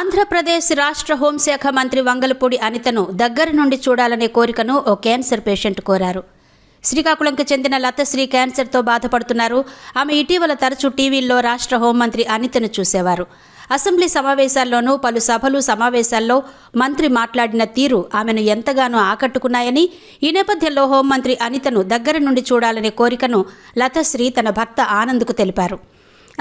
ఆంధ్రప్రదేశ్ రాష్ట్ర హోంశాఖ మంత్రి వంగలపూడి అనితను దగ్గర నుండి చూడాలనే కోరికను ఓ క్యాన్సర్ పేషెంట్ కోరారు. శ్రీకాకుళంకి చెందిన లతశ్రీ క్యాన్సర్తో బాధపడుతున్నారు. ఆమె ఇటీవల తరచూ టీవీల్లో రాష్ట్ర హోంమంత్రి అనితను చూసేవారు. అసెంబ్లీ సమావేశాల్లోనూ పలు సభలు సమావేశాల్లో మంత్రి మాట్లాడిన తీరు ఆమెను ఎంతగానో ఆకట్టుకున్నాయని ఈ నేపథ్యంలో హోంమంత్రి అనితను దగ్గర నుండి చూడాలనే కోరికను లతశ్రీ తన భర్త ఆనంద్కు తెలిపారు.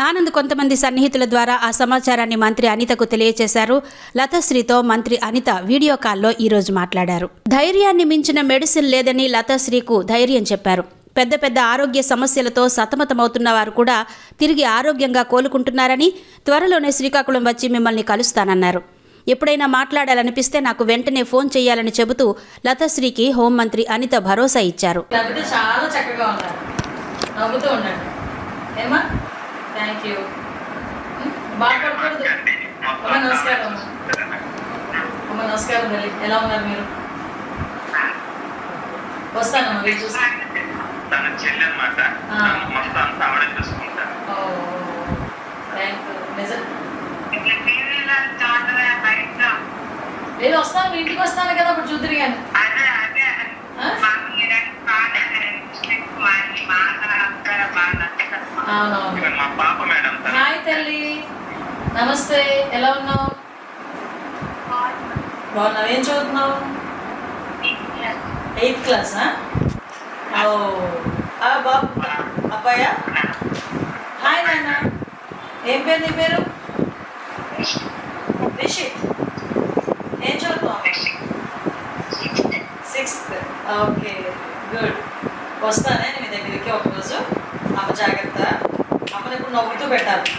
ఆనంద్ కొంతమంది సన్నిహితుల ద్వారా ఆ సమాచారాన్ని మంత్రి అనితకు తెలియజేశారు లతశ్రీతో మంత్రి అనిత వీడియో కాల్లో ఈరోజు మాట్లాడారు. ధైర్యాన్ని మించిన మెడిసిన్ లేదని లతశ్రీకు ధైర్యం చెప్పారు. పెద్ద పెద్ద ఆరోగ్య సమస్యలతో సతమతమవుతున్న వారు కూడా తిరిగి ఆరోగ్యంగా కోలుకుంటున్నారని త్వరలోనే శ్రీకాకుళం వచ్చి మిమ్మల్ని కలుస్తానన్నారు. ఎప్పుడైనా మాట్లాడాలనిపిస్తే నాకు వెంటనే ఫోన్ చేయాలని చెబుతూ లతశ్రీకి హోంమంత్రి అనిత భరోసా ఇచ్చారు. చాలా చక్కగా ఉన్నారు థ్యాంక్ యూ బాగా పడకూడదు అమ్మ నమస్కారం అమ్మ. అమ్మ నమస్కారం తల్లి. ఎలా ఉన్నారు మీరు? వస్తానమ్మా మీరు చూసి. తన చెల్లి అనమాట. మొత్తం అంతా ఆవిడ నిజం నేను వస్తాను మీ ఇంటికి వస్తాను కదా అప్పుడు చూద్దరు కానీ అవునవును ఇవన్న మా పాప మేడం తను హాయ్ తల్లి నమస్తే ఎలా ఉన్నావు? బాగున్నావు? ఏం చదువుతున్నావు? ఎయిత్ క్లాసా ఓ ఆ బాబు అబ్బాయా? హాయ్ నాన్న. ఏం పేరు నీ పేరు? రిషిత్. ఏం చదువుతున్నావు? సిక్స్త్. Okay good. వస్తానే నేను మీ దగ్గరికి ఒకరోజు. అమ్మ జాగ్రత్త. అమ్మని ఇప్పుడు నవ్వుతూ పెట్టాలి.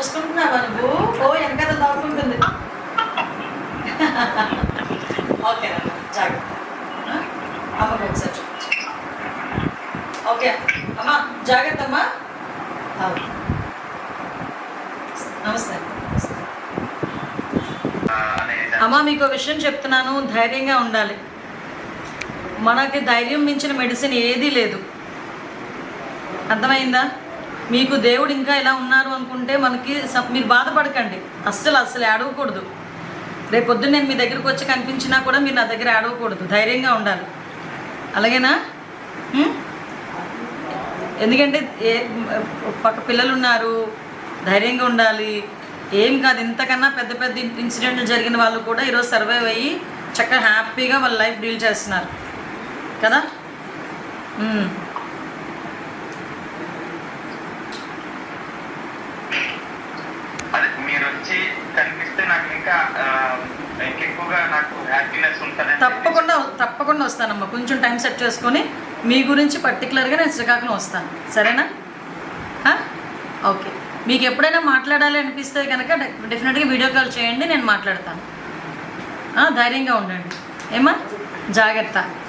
చూసుకుంటున్నావా నువ్వు? ఓ వెనకాల దాక్కుంటుంది ఓకే జాగ్రత్త. ఆ? అమ్మకి ఒకసారి చూపించు. ఓకే అమ్మా జాగ్రత్త అమ్మా. నమస్తే. అమ్మా మీకు విషయం చెప్తున్నాను. ధైర్యంగా ఉండాలి. మనకి ధైర్యం మించిన మెడిసిన్ ఏదీ లేదు. అర్థమైందా? మీకు దేవుడు ఇంకా ఇలా ఉన్నారు అనుకుంటే మనకి మీరు బాధపడకండి. అస్సలు అస్సలు ఏడవకూడదు. రేపు పొద్దున్న నేను మీ దగ్గరకు వచ్చి కనిపించినా కూడా మీరు నా దగ్గర ఏడవకూడదు. ధైర్యంగా ఉండాలి. అలాగేనా? ఎందుకంటే ఏ పక్క పిల్లలు ఉన్నారు ధైర్యంగా ఉండాలి. ఏం కాదు ఇంతకన్నా పెద్ద పెద్ద ఇన్సిడెంట్లు జరిగిన వాళ్ళు కూడా ఈరోజు సర్వైవ్ అయ్యి చక్కగా హ్యాపీగా వాళ్ళ లైఫ్ డీల్ చేస్తున్నారు. కదా ఉమ్. అదే మీరు వచ్చి కనిపిస్తే నాకు ఇంకా ఆ, నాకు హ్యాపీనెస్ ఉంటుంది తప్పకుండా తప్పకుండా వస్తానమ్మా. కొంచెం టైం సెట్ చేసుకొని మీ గురించి పర్టికులర్గా నేను శ్రీకాకుళం వస్తాను. సరేనా? ఓకే. మీకు ఎప్పుడైనా మాట్లాడాలి అనిపిస్తే కనుక డెఫినెట్గా వీడియో కాల్ చేయండి నేను మాట్లాడతాను. ధైర్యంగా ఉండండి. ఏమా జాగ్రత్త.